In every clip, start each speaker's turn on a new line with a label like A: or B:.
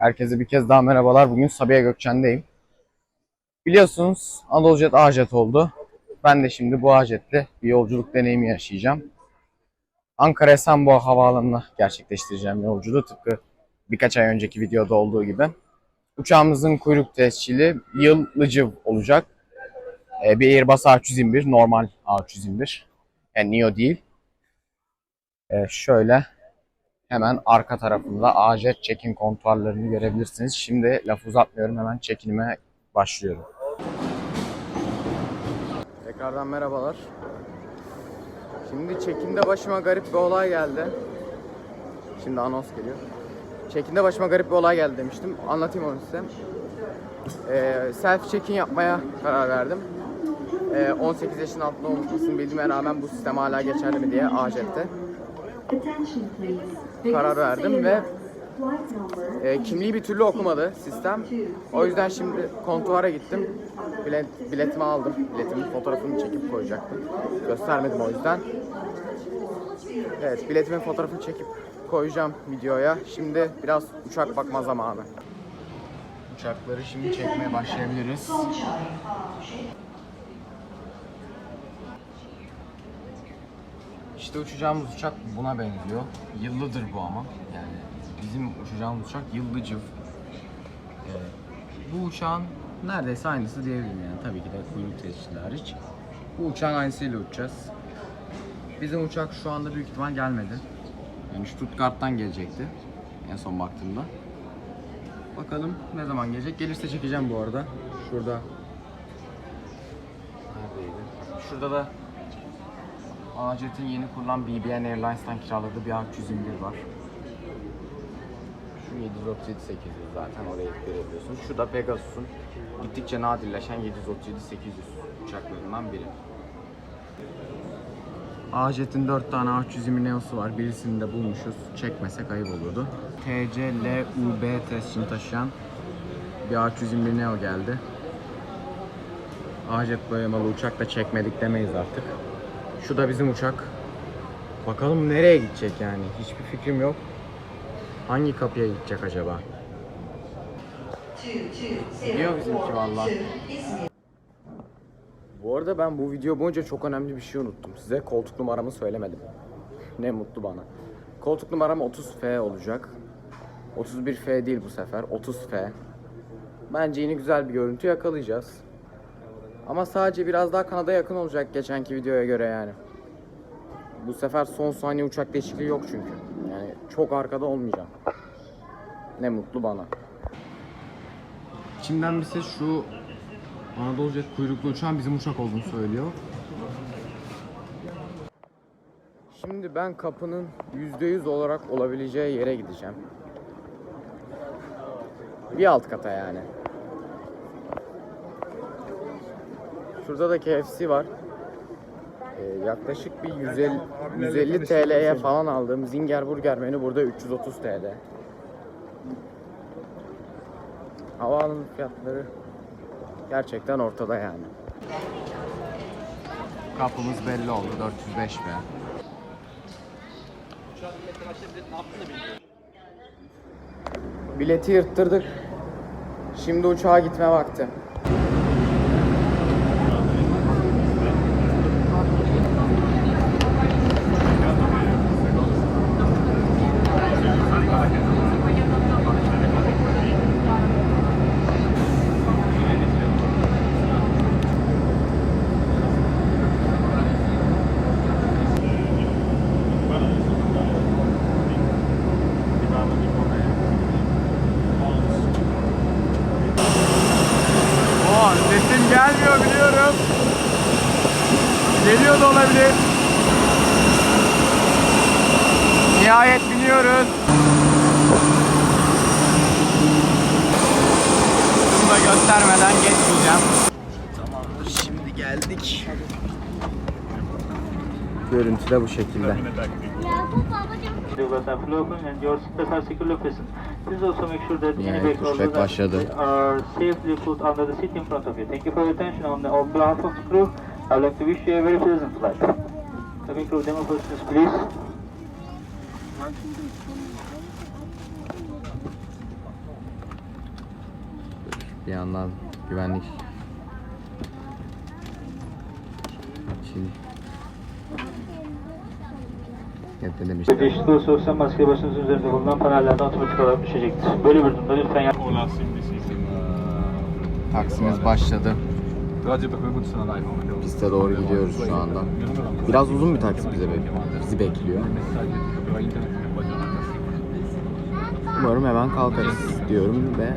A: Herkese bir kez daha merhabalar. Bugün Sabiha Gökçen'deyim. Biliyorsunuz Anadolu Jet A-Jet oldu. Ben de şimdi bu A-Jet'le bir yolculuk deneyimi yaşayacağım. Ankara Esenboğa Havaalanı'na gerçekleştireceğim yolculuğu tıpkı birkaç ay önceki videoda olduğu gibi. Uçağımızın kuyruk tescili yıl olacak. Ee, bir Airbus A321, normal A321. Yani Neo değil. Ee, şöyle Hemen arka tarafında AJet check-in kontuarlarını görebilirsiniz. Şimdi laf uzatmıyorum hemen check-in'ime başlıyorum. Tekrardan merhabalar. Şimdi check-in'de başıma garip bir olay geldi. Şimdi anons geliyor. Check-in'de başıma garip bir olay geldi demiştim. Anlatayım onu size. Ee, self check-in yapmaya karar verdim. Ee, 18 yaşın altında olmasını bildiğime rağmen bu sistem hala geçerli mi diye AJet'te
B: karar verdim ve
A: E, kimliği bir türlü okumadı sistem. O yüzden şimdi kontuara gittim. Bilet, biletimi aldım. Biletimin fotoğrafını çekip koyacaktım. Göstermedim o yüzden. Evet, biletimin fotoğrafını çekip koyacağım videoya. Şimdi biraz uçak bakma zamanı. Uçakları şimdi çekmeye başlayabiliriz. İşte uçacağımız uçak buna benziyor. Yıllıdır bu ama. Yani bizim uçacağımız uçak yıllıcıv. Ee, bu uçağın neredeyse aynısı diyebilirim yani. Tabii ki de kuyruk tescilli hariç. Bu uçağın aynısıyla uçacağız. Bizim uçak şu anda büyük ihtimal gelmedi. Yani Stuttgart'tan gelecekti en son baktığımda. Bakalım ne zaman gelecek. Gelirse çekeceğim bu arada. Şurada. Neredeydi? Şurada da Ajet'in yeni kurulan BBN Airlines'tan kiraladığı bir A321 var. Şu 737 800 zaten oraya görebiliyorsun. Şu da Pegasus'un gittikçe nadirleşen 737-800 uçaklarından biri. Ajet'in 4 tane A320 Neo'su var. Birisini de bulmuşuz. Çekmesek ayıp olurdu. TC LUB testini taşıyan bir A321 Neo geldi. Ajet boyamalı uçak da çekmedik demeyiz artık. Şu da bizim uçak. Bakalım nereye gidecek yani? Hiçbir fikrim yok. Hangi kapıya gidecek acaba? Gidiyor bizimki valla. Bu arada ben bu video boyunca çok önemli bir şey unuttum. Size koltuk numaramı söylemedim. ne mutlu bana. Koltuk numaram 30F olacak. 31F değil bu sefer. 30F. Bence yine güzel bir görüntü yakalayacağız. Ama sadece biraz daha kanada yakın olacak geçenki videoya göre yani. Bu sefer son saniye uçak değişikliği yok çünkü. Yani çok arkada olmayacağım. Ne mutlu bana. İçimden bir ses şu Anadolu Jet kuyruklu uçağın bizim uçak olduğunu söylüyor. Şimdi ben kapının %100 olarak olabileceği yere gideceğim. Bir alt kata yani. Şurada da KFC var. Ee, yaklaşık bir 150, 150 TL'ye falan aldığım Zinger Burger menü burada 330 TL. Havaalanı fiyatları gerçekten ortada yani. Kapımız belli oldu 405 be. Bileti yırttırdık. Şimdi uçağa gitme vakti.
C: On, on behalf of the crew, I would like to wish you a very pleasant flight. Cabin crew demo persons, please.
A: Bir yandan güvenlik Evet ne demiştim?
C: Değişiklik olursa maske başınızın üzerinde bulunan panellerden otomatik olarak düşecektir. Böyle bir durumda lütfen yap.
A: Taksimiz başladı. Piste doğru gidiyoruz şu anda. Biraz uzun bir taksi bize bizi bekliyor. Umarım hemen kalkarız diyorum ve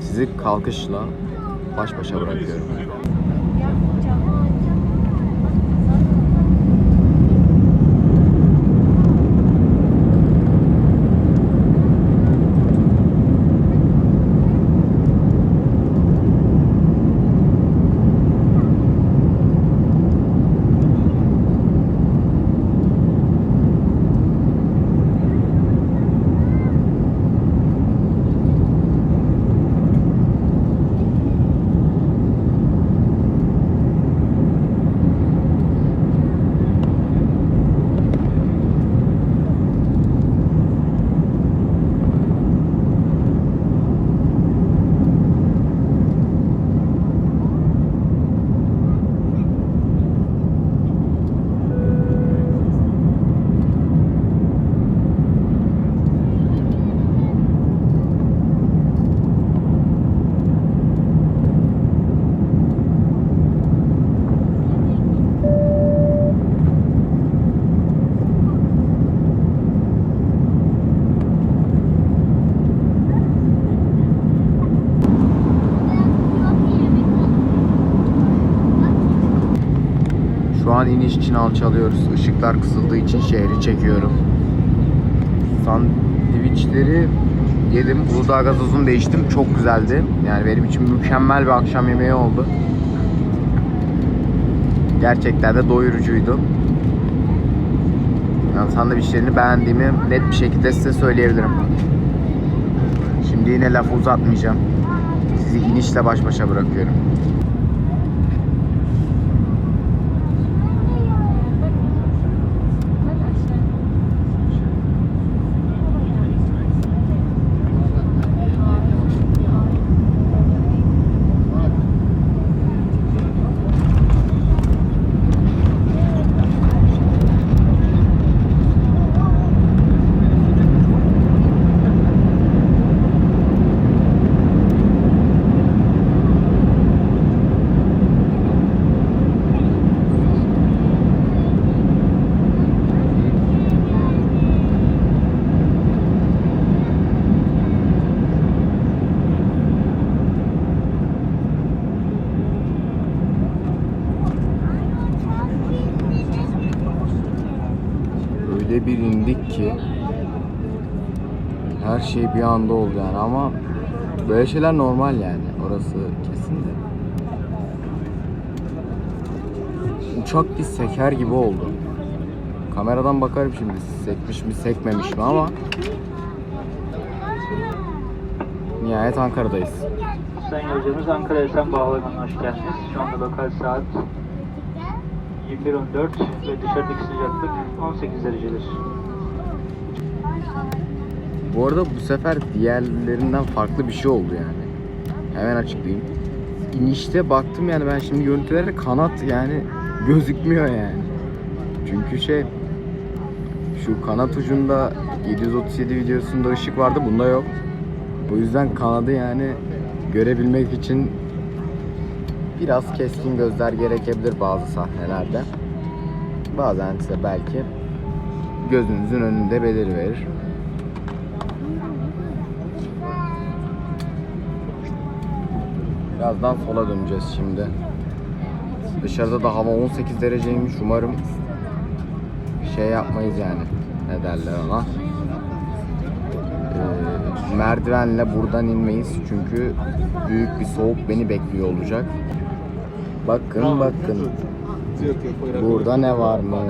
A: sizi kalkışla baş başa bırakıyorum. İniş için alçalıyoruz. Işıklar kısıldığı için şehri çekiyorum. Sandviçleri yedim. Uludağ gazozunu değiştim. Çok güzeldi. Yani benim için mükemmel bir akşam yemeği oldu. Gerçekten de doyurucuydu. Yani sandviçlerini beğendiğimi net bir şekilde size söyleyebilirim. Şimdi yine lafı uzatmayacağım. Sizi inişle baş başa bırakıyorum. Öyle bir indik ki her şey bir anda oldu yani ama böyle şeyler normal yani orası kesin de. Uçak bir seker gibi oldu. Kameradan bakarım şimdi sekmiş mi sekmemiş mi ama nihayet Ankara'dayız.
C: Sayın yolcularımız Ankara Esen Havalimanı'na hoş geldiniz. Şu anda lokal saat 21.14 ve dışarıdaki sıcaklık 18 derecedir.
A: Bu arada bu sefer diğerlerinden farklı bir şey oldu yani. Hemen açıklayayım. İnişte baktım yani ben şimdi görüntülerde kanat yani gözükmüyor yani. Çünkü şey şu kanat ucunda 737 videosunda ışık vardı bunda yok. O yüzden kanadı yani görebilmek için biraz keskin gözler gerekebilir bazı sahnelerde. Bazen ise belki gözünüzün önünde belir verir. Birazdan sola döneceğiz şimdi. Dışarıda da hava 18 dereceymiş. Umarım şey yapmayız yani. Ne derler ona? Ee, merdivenle buradan inmeyiz. Çünkü büyük bir soğuk beni bekliyor olacak. Bakın bakın. Burada ne varmış?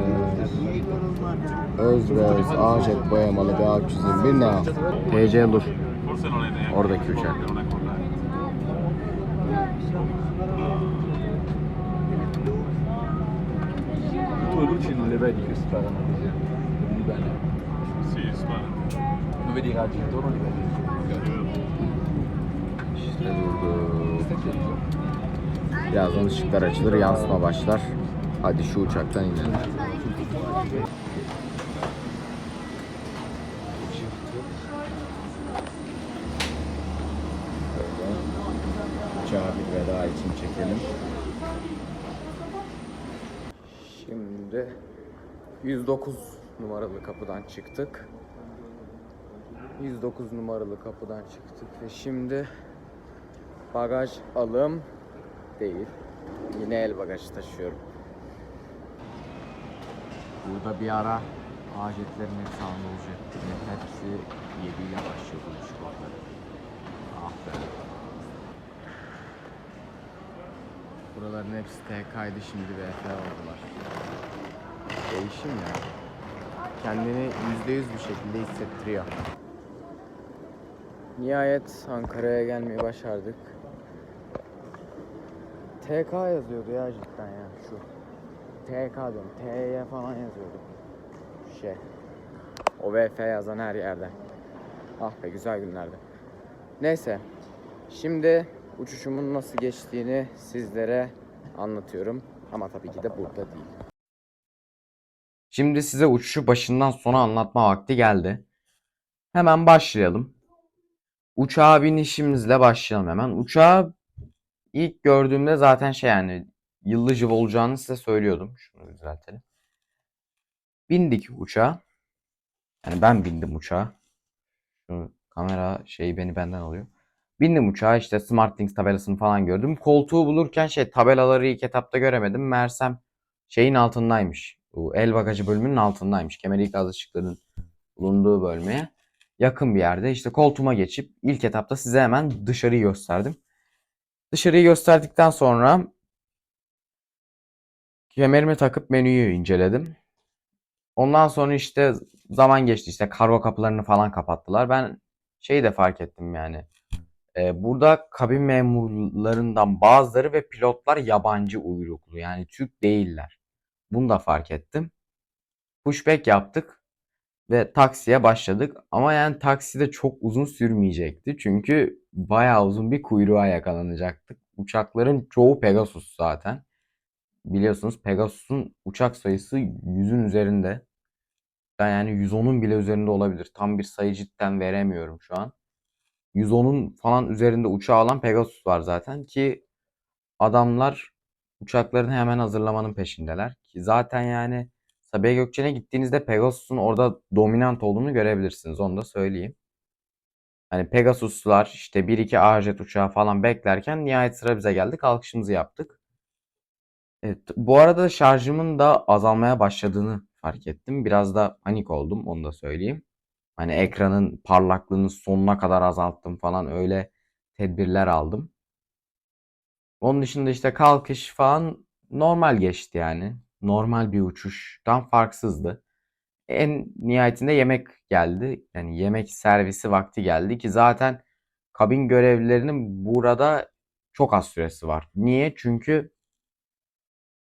A: Özbeöz, Ağaçet boyamalı B321 ne o? TC Lur. Oradaki uçak.
B: Luci non le vedi che sparano così? Le vedi bene?
D: Sì, spara.
B: Non vedi i raggi intorno li vedi?
A: Durdu. Birazdan ışıklar açılır, yansıma başlar. Hadi şu uçaktan inelim. Uçağa bir veda için çekelim. Şimdi 109 numaralı kapıdan çıktık. 109 numaralı kapıdan çıktık ve şimdi bagaj alım değil. Yine el bagajı taşıyorum. Burada bir ara ajetlerin hepsi olacak. Hepsi 7 ile başlıyor bu çikolataları. Ah be. Buraların hepsi TK'ydı şimdi BF oldular. Değişim ya. Kendini %100 bir şekilde hissettiriyor. Nihayet Ankara'ya gelmeyi başardık. TK yazıyordu ya cidden ya şu. TK diyorum. TY falan yazıyordu. Şey. O VF yazan her yerde. Ah be güzel günlerdi. Neyse. Şimdi uçuşumun nasıl geçtiğini sizlere anlatıyorum. Ama tabii ki de burada değil. Şimdi size uçuşu başından sona anlatma vakti geldi. Hemen başlayalım. Uçağa binişimizle başlayalım hemen. Uçağı ilk gördüğümde zaten şey yani yıldızcı olacağını size söylüyordum. Şunu düzeltelim. Bindik uçağa. Yani ben bindim uçağa. Şu kamera şeyi beni benden alıyor. Bindim uçağa işte SmartThings tabelasını falan gördüm. Koltuğu bulurken şey tabelaları ilk etapta göremedim. Meğersem şeyin altındaymış. Bu el bagajı bölümünün altındaymış. Kemer ikaz ışıklarının bulunduğu bölmeye yakın bir yerde. İşte koltuğuma geçip ilk etapta size hemen dışarıyı gösterdim. Dışarıyı gösterdikten sonra kemerimi takıp menüyü inceledim. Ondan sonra işte zaman geçti işte kargo kapılarını falan kapattılar. Ben şeyi de fark ettim yani. Ee, burada kabin memurlarından bazıları ve pilotlar yabancı uyruklu yani Türk değiller. Bunu da fark ettim. Pushback yaptık ve taksiye başladık. Ama yani taksi de çok uzun sürmeyecekti. Çünkü bayağı uzun bir kuyruğa yakalanacaktık. Uçakların çoğu Pegasus zaten. Biliyorsunuz Pegasus'un uçak sayısı 100'ün üzerinde. Yani 110'un bile üzerinde olabilir. Tam bir sayı cidden veremiyorum şu an. 110'un falan üzerinde uçağı alan Pegasus var zaten ki adamlar uçaklarını hemen hazırlamanın peşindeler. Ki zaten yani Sabiha Gökçen'e gittiğinizde Pegasus'un orada dominant olduğunu görebilirsiniz. Onu da söyleyeyim. Hani Pegasus'lar işte 1-2 Ajet uçağı falan beklerken nihayet sıra bize geldi. Kalkışımızı yaptık. Evet, bu arada şarjımın da azalmaya başladığını fark ettim. Biraz da panik oldum onu da söyleyeyim. Hani ekranın parlaklığını sonuna kadar azalttım falan öyle tedbirler aldım. Onun dışında işte kalkış falan normal geçti yani. Normal bir uçuştan farksızdı. En nihayetinde yemek geldi. Yani yemek servisi vakti geldi ki zaten kabin görevlilerinin burada çok az süresi var. Niye? Çünkü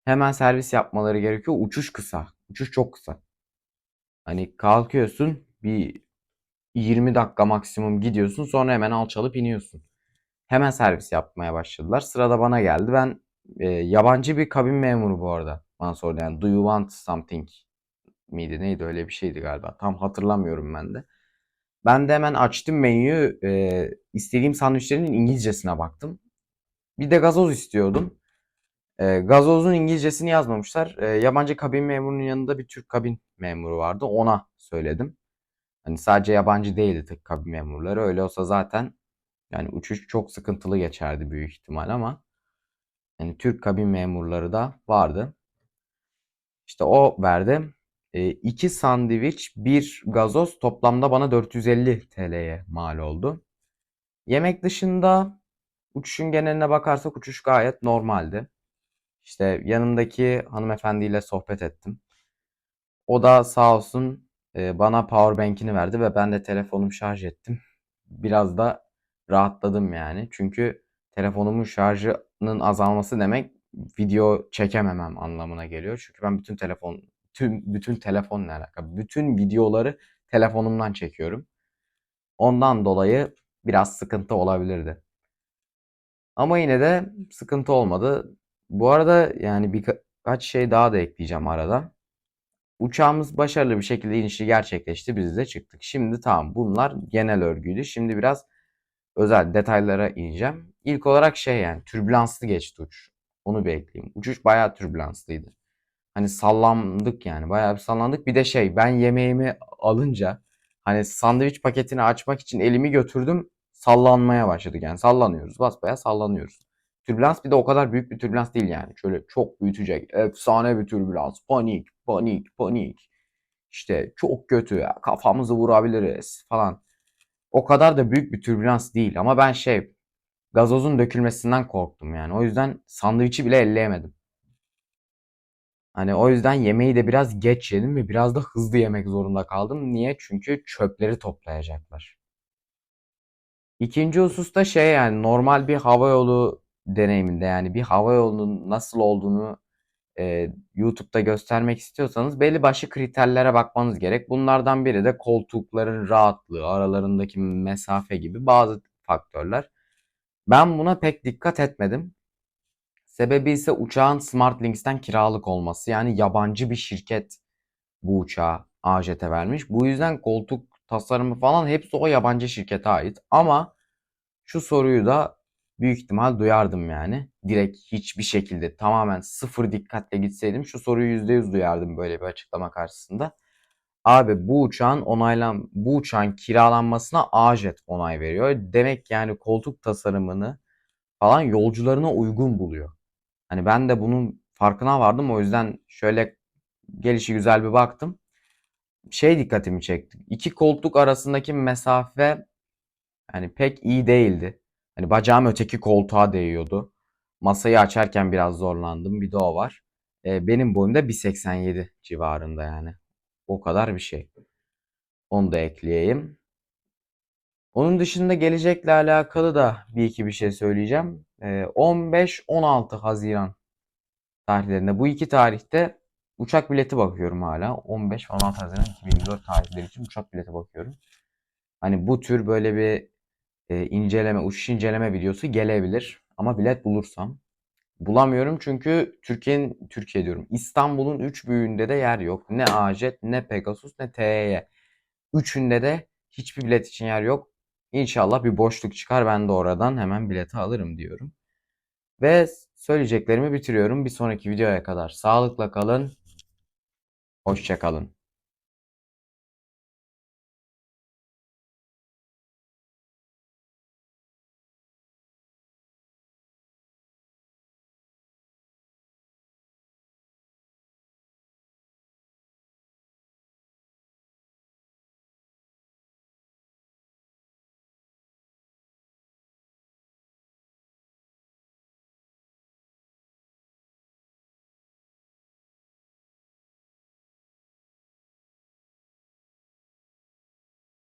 A: hemen servis yapmaları gerekiyor. Uçuş kısa. Uçuş çok kısa. Hani kalkıyorsun bir 20 dakika maksimum gidiyorsun sonra hemen alçalıp iniyorsun. Hemen servis yapmaya başladılar. Sırada bana geldi. Ben e, yabancı bir kabin memuru bu arada. Bana sordu yani do you want something miydi neydi öyle bir şeydi galiba. Tam hatırlamıyorum ben de. Ben de hemen açtım menüyü. E, istediğim sandviçlerin İngilizcesine baktım. Bir de gazoz istiyordum. E, gazozun İngilizcesini yazmamışlar. E, yabancı kabin memurunun yanında bir Türk kabin memuru vardı. Ona söyledim. Hani sadece yabancı değildi tek kabin memurları. Öyle olsa zaten yani uçuş çok sıkıntılı geçerdi büyük ihtimal ama yani Türk kabin memurları da vardı. İşte o verdi. E, iki sandviç, bir gazoz toplamda bana 450 TL'ye mal oldu. Yemek dışında uçuşun geneline bakarsak uçuş gayet normaldi. İşte yanımdaki hanımefendiyle sohbet ettim. O da sağ olsun e, bana powerbank'ini verdi ve ben de telefonumu şarj ettim. Biraz da rahatladım yani. Çünkü telefonumun şarjının azalması demek video çekememem anlamına geliyor. Çünkü ben bütün telefon tüm bütün telefonla alakalı bütün videoları telefonumdan çekiyorum. Ondan dolayı biraz sıkıntı olabilirdi. Ama yine de sıkıntı olmadı. Bu arada yani birkaç şey daha da ekleyeceğim arada. Uçağımız başarılı bir şekilde inişi gerçekleşti. Biz de çıktık. Şimdi tamam bunlar genel örgüydü. Şimdi biraz özel detaylara ineceğim. İlk olarak şey yani türbülanslı geçti uçuş. Onu bir ekleyeyim. Uçuş bayağı türbülanslıydı. Hani sallandık yani bayağı bir sallandık. Bir de şey ben yemeğimi alınca hani sandviç paketini açmak için elimi götürdüm. Sallanmaya başladık yani sallanıyoruz. Basbayağı sallanıyoruz. Türbülans bir de o kadar büyük bir türbülans değil yani. Şöyle çok büyütecek. Efsane bir türbülans. Panik, panik, panik. İşte çok kötü ya. Kafamızı vurabiliriz falan. O kadar da büyük bir türbülans değil. Ama ben şey gazozun dökülmesinden korktum yani. O yüzden sandviçi bile elleyemedim. Hani o yüzden yemeği de biraz geç yedim ve biraz da hızlı yemek zorunda kaldım. Niye? Çünkü çöpleri toplayacaklar. İkinci husus da şey yani normal bir havayolu deneyiminde yani bir havayolunun nasıl olduğunu e, YouTube'da göstermek istiyorsanız belli başlı kriterlere bakmanız gerek. Bunlardan biri de koltukların rahatlığı, aralarındaki mesafe gibi bazı faktörler. Ben buna pek dikkat etmedim. Sebebi ise uçağın SmartLinks'ten kiralık olması. Yani yabancı bir şirket bu uçağı AJet'e vermiş. Bu yüzden koltuk tasarımı falan hepsi o yabancı şirkete ait. Ama şu soruyu da büyük ihtimal duyardım yani. Direkt hiçbir şekilde tamamen sıfır dikkatle gitseydim şu soruyu %100 duyardım böyle bir açıklama karşısında. Abi bu uçağın onaylan bu uçağın kiralanmasına AJet onay veriyor. Demek yani koltuk tasarımını falan yolcularına uygun buluyor. Hani ben de bunun farkına vardım. O yüzden şöyle gelişi güzel bir baktım. Şey dikkatimi çekti. İki koltuk arasındaki mesafe yani pek iyi değildi. Hani bacağım öteki koltuğa değiyordu. Masayı açarken biraz zorlandım. Bir de o var. Ee, benim boyum da 1.87 civarında yani. O kadar bir şey. Onu da ekleyeyim. Onun dışında gelecekle alakalı da bir iki bir şey söyleyeceğim. Ee, 15-16 Haziran tarihlerinde. Bu iki tarihte uçak bileti bakıyorum hala. 15-16 Haziran 2024 tarihleri için uçak bileti bakıyorum. Hani bu tür böyle bir e, inceleme, uçuş inceleme videosu gelebilir. Ama bilet bulursam. Bulamıyorum çünkü Türkiye'nin, Türkiye diyorum. İstanbul'un üç büyüğünde de yer yok. Ne Ajet, ne Pegasus, ne TYY. Üçünde de hiçbir bilet için yer yok. İnşallah bir boşluk çıkar. Ben de oradan hemen bileti alırım diyorum. Ve söyleyeceklerimi bitiriyorum. Bir sonraki videoya kadar sağlıkla kalın. Hoşça kalın.